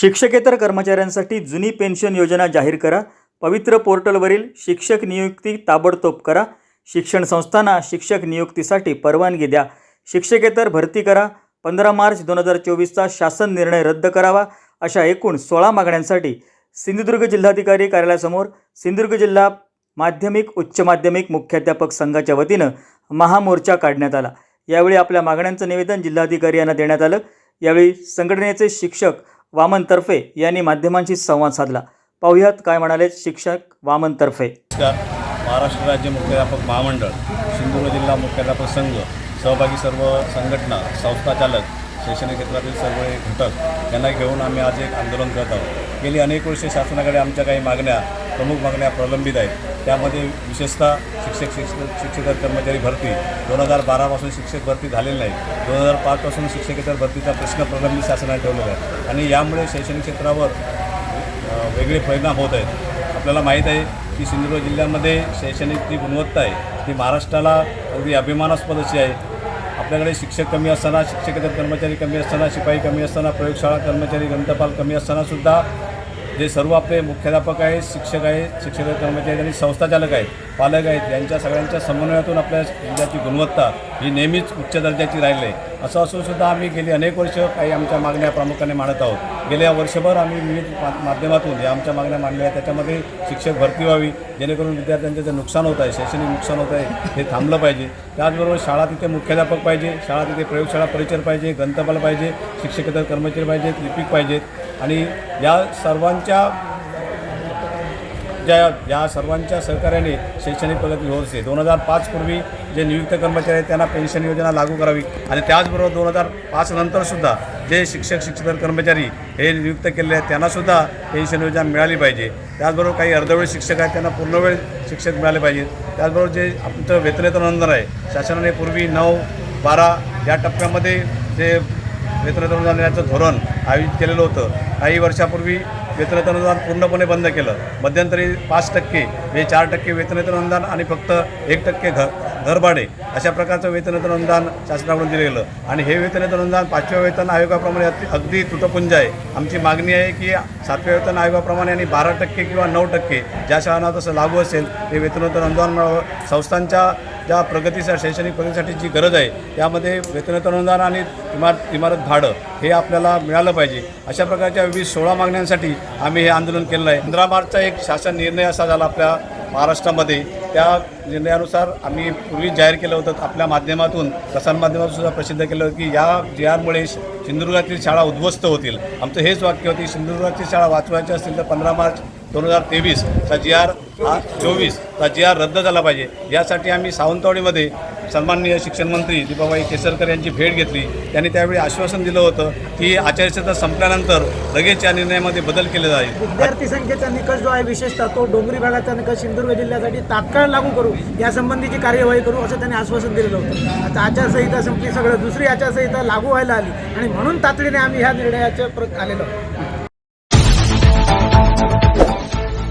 शिक्षकेतर कर्मचाऱ्यांसाठी जुनी पेन्शन योजना जाहीर करा. पवित्र पोर्टलवरील शिक्षक नियुक्ती ताबडतोब करा. शिक्षण संस्थांना शिक्षक नियुक्तीसाठी परवानगी द्या. शिक्षकेतर भरती करा. पंधरा मार्च दोन हजार चोवीसचा शासन निर्णय रद्द करावा. अशा एकूण सोळा मागण्यांसाठी सिंधुदुर्ग जिल्हाधिकारी कार्यालयासमोर सिंधुदुर्ग जिल्हा माध्यमिक उच्च माध्यमिक मुख्याध्यापक संघाच्या वतीनं महामोर्चा काढण्यात आला. यावेळी आपल्या मागण्यांचं निवेदन जिल्हाधिकारी यांना देण्यात आलं. यावेळी संघटनेचे शिक्षक वामन तर्फे यांनी माध्यमांशी संवाद साधला. पाहुयात काय म्हणाले शिक्षक वामन तर्फे महाराष्ट्र राज्य मुख्याध्यापक महामंडळ सिंधुदुर्ग जिल्हा मुख्याध्यापक संघ सहभागी सर्व संघटना संस्था चालक शैक्षणिक क्षेत्रातील सर्व घटक यांना घेऊन आम्ही आज एक आंदोलन करत आहोत. गेली अनेक वर्षे शासनाकडे आमच्या काही मागण्या प्रमुख मागण्या प्रलंबित आहेत. त्यामध्ये विशेषतः शिक्षक शिक्षक शिक्षक कर्मचारी भरती. दोन हजार बारापासून शिक्षक भरती झालेली नाही. दोन हजार पाचपासून शिक्षकेतर भरतीचा प्रश्न प्रलंबित शासनाने ठेवलेला आहे. आणि यामुळे शैक्षणिक क्षेत्रावर वेगळे परिणाम होत आहेत. आपल्याला माहीत आहे की सिंधुदुर्ग जिल्ह्यामध्ये शैक्षणिक जी गुणवत्ता आहे ती महाराष्ट्राला अगदी अभिमानास्पद अशी आहे. आपल्याकडे शिक्षक कमी असताना शिक्षकेतर कर्मचारी कमी असताना शिपाई कमी असताना प्रयोगशाळा कर्मचारी ग्रंथपाल कमी असतानासुद्धा जे सर्व आपले मुख्याध्यापक आहेत शिक्षक आहेत शिक्षक कर्मचारी आणि संस्थाचालक आहेत पालक आहेत यांच्या सगळ्यांच्या समन्वयातून आपल्या जिल्ह्याची गुणवत्ता ही नेहमीच उच्च दर्जाची राहिली आहे. असं असून सुद्धा आम्ही गेली अनेक वर्ष काही आमच्या मागण्या प्रामुख्याने मांडत आहोत. गेल्या वर्षभर आम्ही विविध मा माध्यमातून ज्या आमच्या मागण्या मांडल्या आहेत त्याच्यामध्ये शिक्षक भरती व्हावी जेणेकरून विद्यार्थ्यांचं जे नुकसान होत आहे शैक्षणिक नुकसान होत आहे हे थांबलं पाहिजे. त्याचबरोबर शाळा तिथे मुख्याध्यापक पाहिजे शाळा तिथे प्रयोगशाळा परिचर पाहिजे ग्रंथपाल पाहिजे शिक्षकेतर कर्मचारी पाहिजेत लिपिक पाहिजेत आणि या सर्वांच्या ज्या या सर्वांच्या सहकार्याने शैक्षणिक प्रगती होत असते. दोन हजार पाचपूर्वी जे नियुक्त कर्मचारी आहेत त्यांना पेन्शन योजना लागू करावी. आणि त्याचबरोबर दोन हजार पाच नंतरसुद्धा जे शिक्षक शिक्षक कर्मचारी हे नियुक्त केलेले आहेत त्यांनासुद्धा पेन्शन योजना मिळाली पाहिजे. त्याचबरोबर काही अर्धवेळ शिक्षक आहेत त्यांना पूर्णवेळ शिक्षक मिळाले पाहिजेत. त्याचबरोबर जे आमचं वेतनेतर आहे शासनाने पूर्वी नऊ बारा या टप्प्यामध्ये जे वेतनेतर अनुदानाचं धोरण आयोजित केलेलं होतं. काही वर्षापूर्वी वेतनेतर अनुदान पूर्णपणे बंद केलं. मध्यंतरी पाच टक्के हे चार टक्के वेतनेतर अनुदान आणि फक्त एक टक्के घ घरभाडे अशा प्रकारचं वेतनेतर अनुदान शासनाकडून दिलं गेलं. आणि हे वेतनेतर अनुदान पाचव्या वेतन आयोगाप्रमाणे अति अगदी तुटपुंज आहे. आमची मागणी आहे की सातव्या वेतन आयोगाप्रमाणे आणि बारा टक्के किंवा नऊ टक्के ज्या शाळांना तसं लागू असेल ते वेतनोत्तर अनुदान मिळावं संस्थांच्या ज्या प्रगतीसाठी शैक्षणिक प्रगतीसाठी जी गरज आहे त्यामध्ये वेतन अनुदान आणि इमारत इमारत भाडं हे आपल्याला मिळालं पाहिजे. अशा प्रकारच्या विविध सोळा मागण्यांसाठी आम्ही हे आंदोलन केलेलं आहे. पंधरा मार्चचा एक शासन निर्णय असा झाला आपल्या महाराष्ट्रामध्ये. त्या निर्णयानुसार आम्ही पूर्वी जाहीर केलं होतं आपल्या माध्यमातून प्रसारमाध्यमातून सुद्धा प्रसिद्ध केलं होतं की या जी सिंधुदुर्गातील शाळा उद्ध्वस्त होतील. आमचं हेच वाक्य होती सिंधुदुर्गाची शाळा वाचवायची असतील तर पंधरा मार्च दोन हजार तेवीसचा जी आर हा चोवीसचा जी आर रद्द झाला पाहिजे. यासाठी आम्ही सावंतवाडीमध्ये सन्माननीय शिक्षण मंत्री दीपाबाई केसरकर यांची भेट घेतली. त्यांनी त्यावेळी आश्वासन दिलं होतं की आचारसंहिता संपल्यानंतर लगेच या निर्णयामध्ये बदल केले जाईल. विद्यार्थी संख्येचा निकष जो आहे विशेषतः तो डोंगरी भागाचा निकष सिंधुदुर्ग जिल्ह्यासाठी तात्काळ लागू करू यासंबंधीची कार्यवाही करू असं त्यांनी आश्वासन दिलेलं होतं. आता आचारसंहिता संपली सगळं दुसरी आचारसंहिता लागू व्हायला आली आणि म्हणून तातडीने आम्ही ह्या निर्णयाच्या प्रत आलेलो